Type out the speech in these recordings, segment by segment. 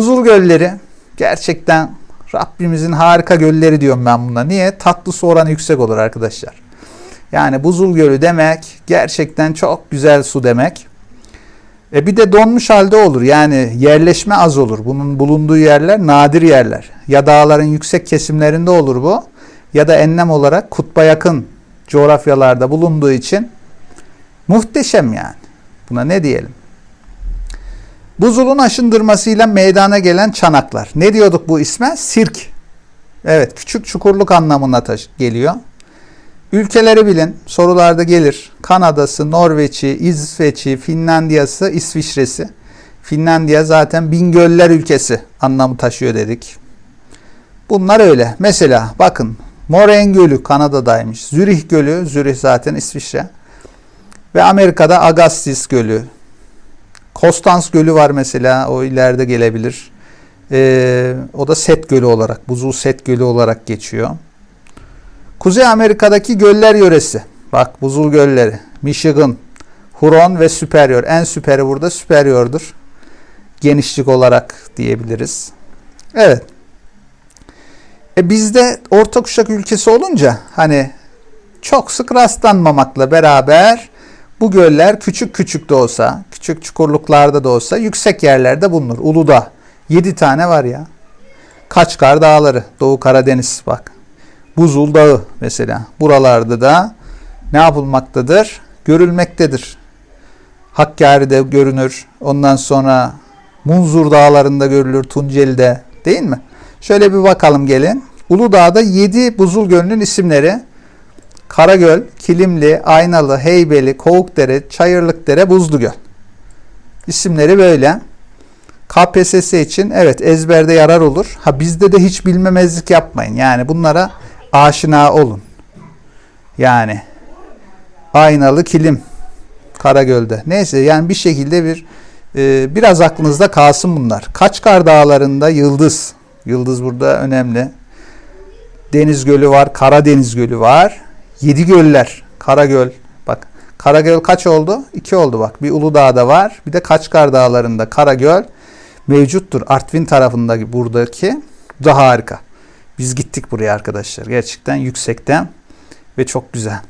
Buzul gölleri gerçekten Rabbimizin harika gölleri diyorum ben buna. Niye? Tatlı su oranı yüksek olur arkadaşlar. Yani buzul gölü demek gerçekten çok güzel su demek. E bir de donmuş halde olur. Yani yerleşme az olur. Bunun bulunduğu yerler nadir yerler. Ya dağların yüksek kesimlerinde olur bu. Ya da enlem olarak kutba yakın coğrafyalarda bulunduğu için muhteşem yani. Buna ne diyelim? Buzulun aşındırmasıyla meydana gelen çanaklar. Ne diyorduk bu isme? Sirk. Evet, küçük çukurluk anlamına geliyor. Ülkeleri bilin. Sorularda gelir. Kanada'sı, Norveç'i, İsveç'i, Finlandiya'sı, İsviçre'si. Finlandiya zaten bin göller ülkesi anlamı taşıyor dedik. Bunlar öyle. Mesela bakın Moraine Gölü Kanada'daymış. Zürih Gölü, Zürih zaten İsviçre. Ve Amerika'da Agustis Gölü. Konstans Gölü var mesela. O ileride gelebilir. Ee, o da Set Gölü olarak, Buzul Set Gölü olarak geçiyor. Kuzey Amerika'daki göller yöresi. Bak buzul gölleri. Michigan, Huron ve Superior. En süperi burada Superior'dur. Genişlik olarak diyebiliriz. Evet. E bizde orta kuşak ülkesi olunca hani çok sık rastlanmamakla beraber bu göller küçük küçük de olsa, küçük çukurluklarda da olsa yüksek yerlerde bulunur. Uludağ 7 tane var ya. Kaçkar Dağları, Doğu Karadeniz bak. Buzul Dağı mesela. Buralarda da ne yapılmaktadır? Görülmektedir. Hakkari'de görünür. Ondan sonra Munzur Dağları'nda görülür. Tunceli'de değil mi? Şöyle bir bakalım gelin. Uludağ'da 7 buzul gölünün isimleri Karagöl, Kilimli, Aynalı, Heybeli, Kovukdere, Çayırlıkdere, Buzlugöl. İsimleri böyle. KPSS için evet ezberde yarar olur. Ha bizde de hiç bilmemezlik yapmayın. Yani bunlara aşina olun. Yani aynalı kilim Karagöl'de. Neyse yani bir şekilde bir e, biraz aklınızda kalsın bunlar. Kaçkar Dağları'nda Yıldız. Yıldız burada önemli. Deniz Gölü var, Karadeniz Gölü var. Yedi göller. Karagöl. Bak Karagöl kaç oldu? İki oldu bak. Bir Uludağ'da var. Bir de Kaçkar Dağları'nda Karagöl mevcuttur. Artvin tarafındaki buradaki. Bu da harika. Biz gittik buraya arkadaşlar. Gerçekten yüksekten ve çok güzel.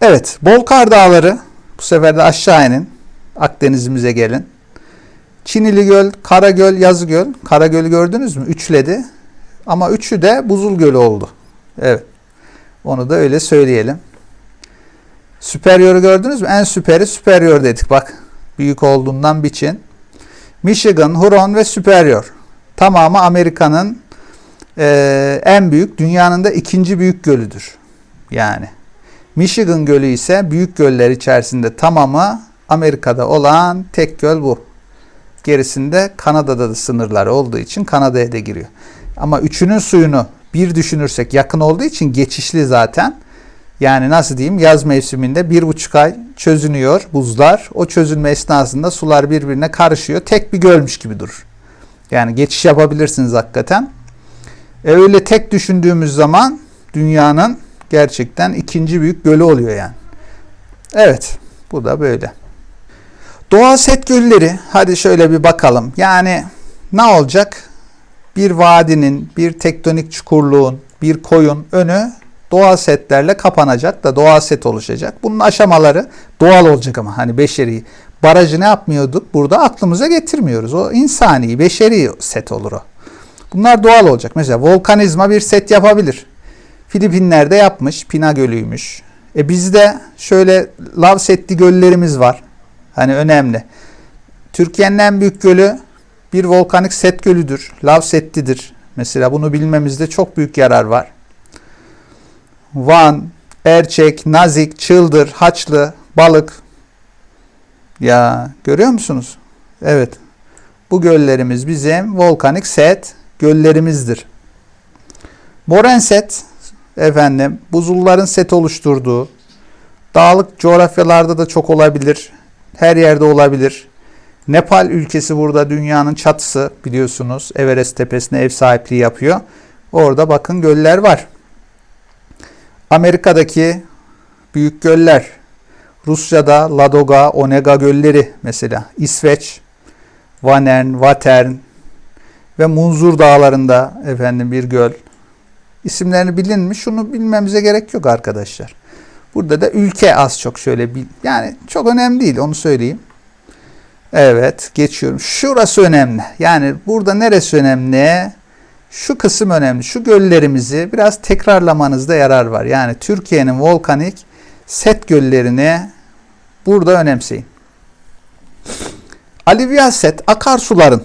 Evet, Bolkar Dağları. Bu sefer de aşağı inin. Akdeniz'imize gelin. Çinili Göl, Karagöl, Yazıgöl. Karagöl'ü gördünüz mü? Üçledi. Ama üçü de Buzul Gölü oldu. Evet. Onu da öyle söyleyelim. Superior'u gördünüz mü? En süperi Superior dedik. Bak büyük olduğundan biçin. Michigan, Huron ve Superior. Tamamı Amerika'nın e, en büyük, dünyanın da ikinci büyük gölüdür. Yani Michigan Gölü ise büyük göller içerisinde tamamı Amerika'da olan tek göl bu. Gerisinde Kanada'da da sınırları olduğu için Kanada'ya da giriyor. Ama üçünün suyunu bir düşünürsek yakın olduğu için geçişli zaten. Yani nasıl diyeyim yaz mevsiminde bir buçuk ay çözünüyor buzlar. O çözülme esnasında sular birbirine karışıyor. Tek bir gölmüş gibi durur. Yani geçiş yapabilirsiniz hakikaten. E öyle tek düşündüğümüz zaman dünyanın gerçekten ikinci büyük gölü oluyor yani. Evet bu da böyle. Doğal set gölleri hadi şöyle bir bakalım. Yani ne olacak? Bir vadinin, bir tektonik çukurluğun, bir koyun önü doğal setlerle kapanacak da doğal set oluşacak. Bunun aşamaları doğal olacak ama hani beşeri. Barajı ne yapmıyorduk? Burada aklımıza getirmiyoruz. O insani, beşeri set olur o. Bunlar doğal olacak. Mesela volkanizma bir set yapabilir. Filipinler'de yapmış. Pina Gölü'ymüş. E bizde şöyle lav setli göllerimiz var. Hani önemli. Türkiye'nin en büyük gölü bir volkanik set gölüdür. Lav setlidir. Mesela bunu bilmemizde çok büyük yarar var. Van, Erçek, Nazik, Çıldır, Haçlı, Balık. Ya görüyor musunuz? Evet. Bu göllerimiz bizim volkanik set göllerimizdir. Moren set efendim buzulların set oluşturduğu dağlık coğrafyalarda da çok olabilir. Her yerde olabilir. Nepal ülkesi burada dünyanın çatısı biliyorsunuz. Everest tepesine ev sahipliği yapıyor. Orada bakın göller var. Amerika'daki büyük göller. Rusya'da Ladoga, Onega gölleri mesela. İsveç, Vanern, Vatern ve Munzur dağlarında efendim bir göl. İsimlerini bilin mi? Şunu bilmemize gerek yok arkadaşlar. Burada da ülke az çok şöyle bil. Yani çok önemli değil onu söyleyeyim. Evet geçiyorum. Şurası önemli. Yani burada neresi önemli? Şu kısım önemli. Şu göllerimizi biraz tekrarlamanızda yarar var. Yani Türkiye'nin volkanik set göllerini burada önemseyin. Alüvyal set akarsuların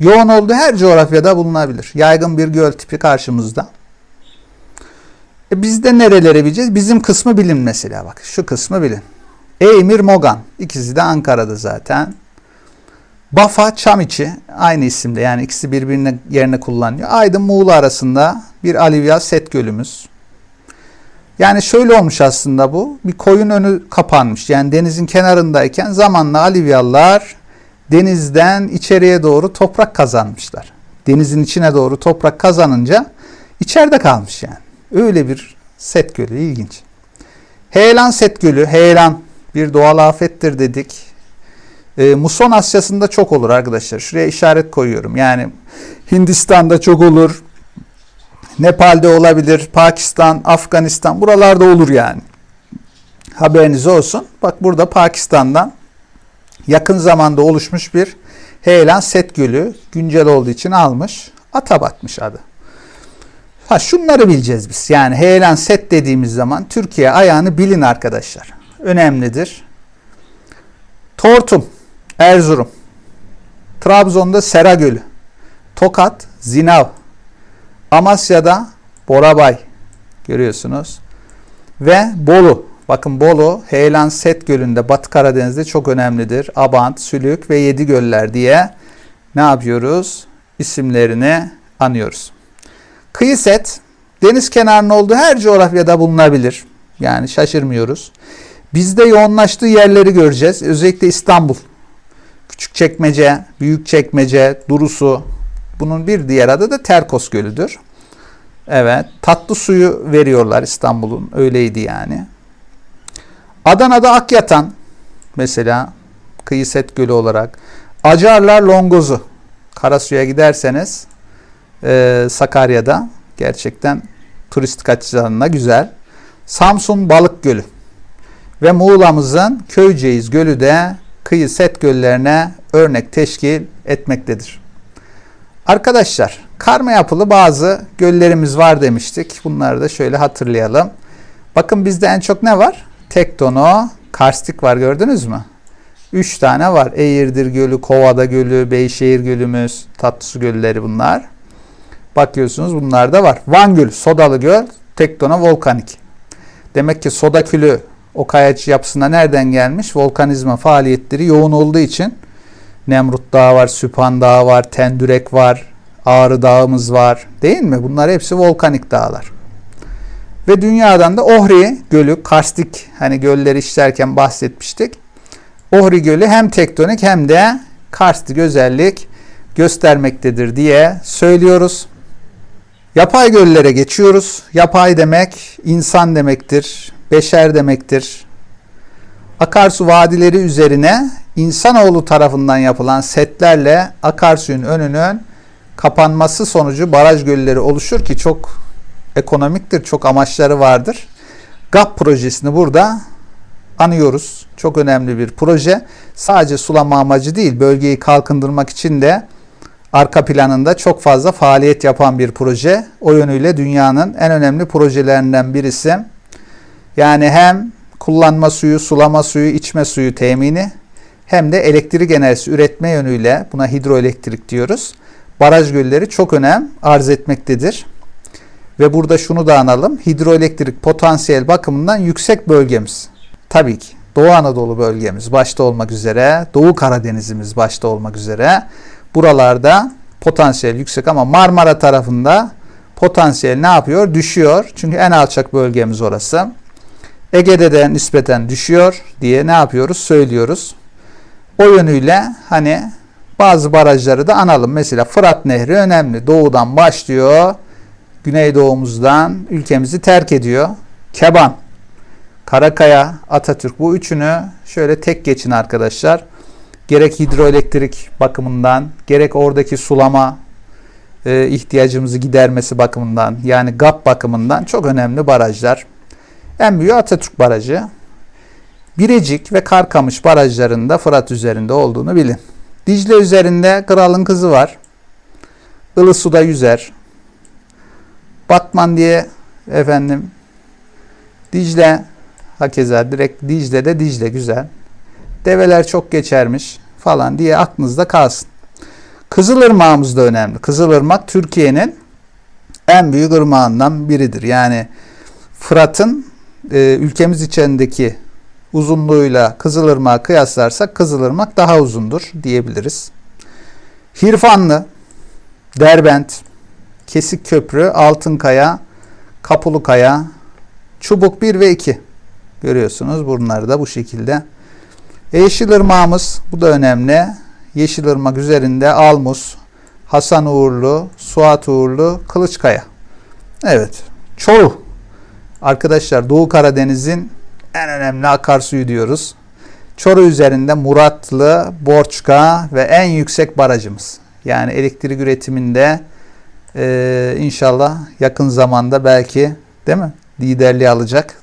yoğun olduğu her coğrafyada bulunabilir. Yaygın bir göl tipi karşımızda. E biz de nereleri bileceğiz? Bizim kısmı bilin mesela bak. Şu kısmı bilin. Eymir Mogan. İkisi de Ankara'da zaten. Bafa Çamiçi aynı isimde yani ikisi birbirine yerine kullanıyor. Aydın Muğla arasında bir alüvyal set gölümüz. Yani şöyle olmuş aslında bu. Bir koyun önü kapanmış. Yani denizin kenarındayken zamanla alüvyallar denizden içeriye doğru toprak kazanmışlar. Denizin içine doğru toprak kazanınca içeride kalmış yani. Öyle bir set gölü ilginç. Heyelan set gölü, heyelan bir doğal afettir dedik. E, muson Asya'sında çok olur arkadaşlar. Şuraya işaret koyuyorum. Yani Hindistan'da çok olur. Nepal'de olabilir. Pakistan, Afganistan buralarda olur yani. Haberiniz olsun. Bak burada Pakistan'dan yakın zamanda oluşmuş bir heyelan set gölü. Güncel olduğu için almış. Atabatmış adı. Ha şunları bileceğiz biz. Yani heyelan set dediğimiz zaman Türkiye ayağını bilin arkadaşlar. Önemlidir. Tortum, Erzurum, Trabzon'da Sera Gölü, Tokat, Zinav, Amasya'da Borabay görüyorsunuz. Ve Bolu. Bakın Bolu, Heyelan Set Gölü'nde Batı Karadeniz'de çok önemlidir. Abant, Sülük ve Yedi Göller diye ne yapıyoruz? İsimlerini anıyoruz. Kıyı set, deniz kenarının olduğu her coğrafyada bulunabilir. Yani şaşırmıyoruz. Bizde yoğunlaştığı yerleri göreceğiz. Özellikle İstanbul. Küçükçekmece, Büyükçekmece, Durusu. Bunun bir diğer adı da Terkos Gölü'dür. Evet. Tatlı suyu veriyorlar İstanbul'un. Öyleydi yani. Adana'da Akyatan mesela kıyı set gölü olarak. Acarlar Longozu. Karasu'ya giderseniz e, Sakarya'da gerçekten turistik açıdan güzel. Samsun Balık Gölü ve Muğla'mızın Köyceğiz Gölü de kıyı set göllerine örnek teşkil etmektedir. Arkadaşlar karma yapılı bazı göllerimiz var demiştik. Bunları da şöyle hatırlayalım. Bakın bizde en çok ne var? Tektono, karstik var gördünüz mü? 3 tane var. Eğirdir Gölü, Kovada Gölü, Beyşehir Gölümüz, Tatlısu Gölleri bunlar. Bakıyorsunuz bunlar da var. Van Gölü, Sodalı Göl, Tektono volkanik. Demek ki soda külü o kayaç yapısına nereden gelmiş? Volkanizma faaliyetleri yoğun olduğu için Nemrut Dağı var, Süphan Dağı var, Tendürek var, Ağrı Dağımız var. Değil mi? Bunlar hepsi volkanik dağlar. Ve dünyadan da Ohri Gölü, karstik hani gölleri işlerken bahsetmiştik. Ohri Gölü hem tektonik hem de karstik özellik göstermektedir diye söylüyoruz. Yapay göllere geçiyoruz. Yapay demek insan demektir, beşer demektir. Akarsu vadileri üzerine insanoğlu tarafından yapılan setlerle akarsuyun önünün kapanması sonucu baraj gölleri oluşur ki çok ekonomiktir, çok amaçları vardır. GAP projesini burada anıyoruz. Çok önemli bir proje. Sadece sulama amacı değil, bölgeyi kalkındırmak için de arka planında çok fazla faaliyet yapan bir proje. O yönüyle dünyanın en önemli projelerinden birisi. Yani hem kullanma suyu, sulama suyu, içme suyu temini hem de elektrik enerjisi üretme yönüyle buna hidroelektrik diyoruz. Baraj gölleri çok önem arz etmektedir. Ve burada şunu da analım. Hidroelektrik potansiyel bakımından yüksek bölgemiz. Tabii ki Doğu Anadolu bölgemiz başta olmak üzere, Doğu Karadenizimiz başta olmak üzere buralarda potansiyel yüksek ama Marmara tarafında potansiyel ne yapıyor? Düşüyor. Çünkü en alçak bölgemiz orası. Ege'de de nispeten düşüyor diye ne yapıyoruz? Söylüyoruz. O yönüyle hani bazı barajları da analım. Mesela Fırat Nehri önemli. Doğudan başlıyor. Güneydoğumuzdan ülkemizi terk ediyor. Keban, Karakaya, Atatürk bu üçünü şöyle tek geçin arkadaşlar. gerek hidroelektrik bakımından gerek oradaki sulama e, ihtiyacımızı gidermesi bakımından yani GAP bakımından çok önemli barajlar. En büyüğü Atatürk Barajı. Birecik ve Karkamış barajlarında Fırat üzerinde olduğunu bilin. Dicle üzerinde Kralın Kızı var. Ilısu'da yüzer. Batman diye efendim Dicle hakeza direkt Dicle'de Dicle güzel. Develer çok geçermiş falan diye aklınızda kalsın. Kızılırmağımız da önemli. Kızılırmak Türkiye'nin en büyük ırmağından biridir. Yani Fırat'ın e, ülkemiz içindeki uzunluğuyla Kızılırmak'ı kıyaslarsak Kızılırmak daha uzundur diyebiliriz. Hirfanlı, Derbent, Kesik Köprü, Altınkaya, Kapulukaya, Çubuk 1 ve 2 görüyorsunuz. Bunları da bu şekilde. E, Yeşilırmağımız bu da önemli. Yeşilırmak üzerinde Almus, Hasan Uğurlu, Suat Uğurlu, Kılıçkaya. Evet. Çoruh. Arkadaşlar Doğu Karadeniz'in en önemli akarsuyu diyoruz. Çoruh üzerinde Muratlı, Borçka ve en yüksek barajımız. Yani elektrik üretiminde e, inşallah yakın zamanda belki değil mi? Liderliği alacak.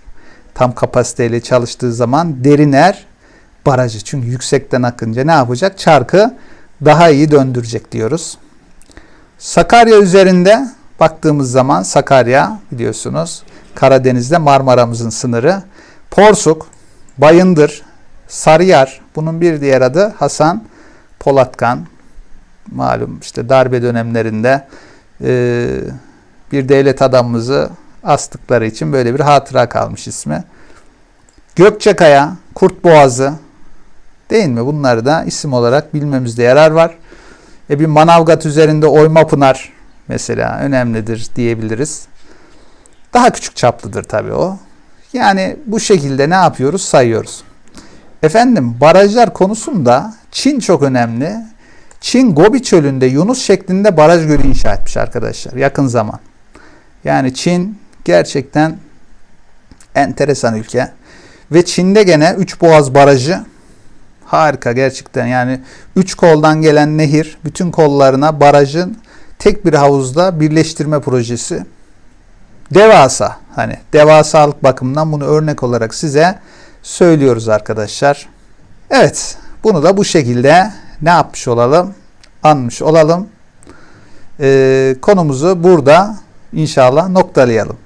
Tam kapasiteyle çalıştığı zaman Deriner barajı. Çünkü yüksekten akınca ne yapacak? Çarkı daha iyi döndürecek diyoruz. Sakarya üzerinde baktığımız zaman Sakarya biliyorsunuz Karadeniz'de Marmara'mızın sınırı. Porsuk, Bayındır, Sarıyer bunun bir diğer adı Hasan Polatkan. Malum işte darbe dönemlerinde e, bir devlet adamımızı astıkları için böyle bir hatıra kalmış ismi. Gökçekaya, Kurtboğazı değil mi? Bunları da isim olarak bilmemizde yarar var. E bir Manavgat üzerinde Oyma Pınar mesela önemlidir diyebiliriz. Daha küçük çaplıdır tabii o. Yani bu şekilde ne yapıyoruz? Sayıyoruz. Efendim barajlar konusunda Çin çok önemli. Çin Gobi çölünde Yunus şeklinde baraj gölü inşa etmiş arkadaşlar yakın zaman. Yani Çin gerçekten enteresan ülke. Ve Çin'de gene Üç Boğaz Barajı harika gerçekten. Yani üç koldan gelen nehir bütün kollarına barajın tek bir havuzda birleştirme projesi. Devasa hani devasalık bakımından bunu örnek olarak size söylüyoruz arkadaşlar. Evet bunu da bu şekilde ne yapmış olalım? Anmış olalım. Ee, konumuzu burada inşallah noktalayalım.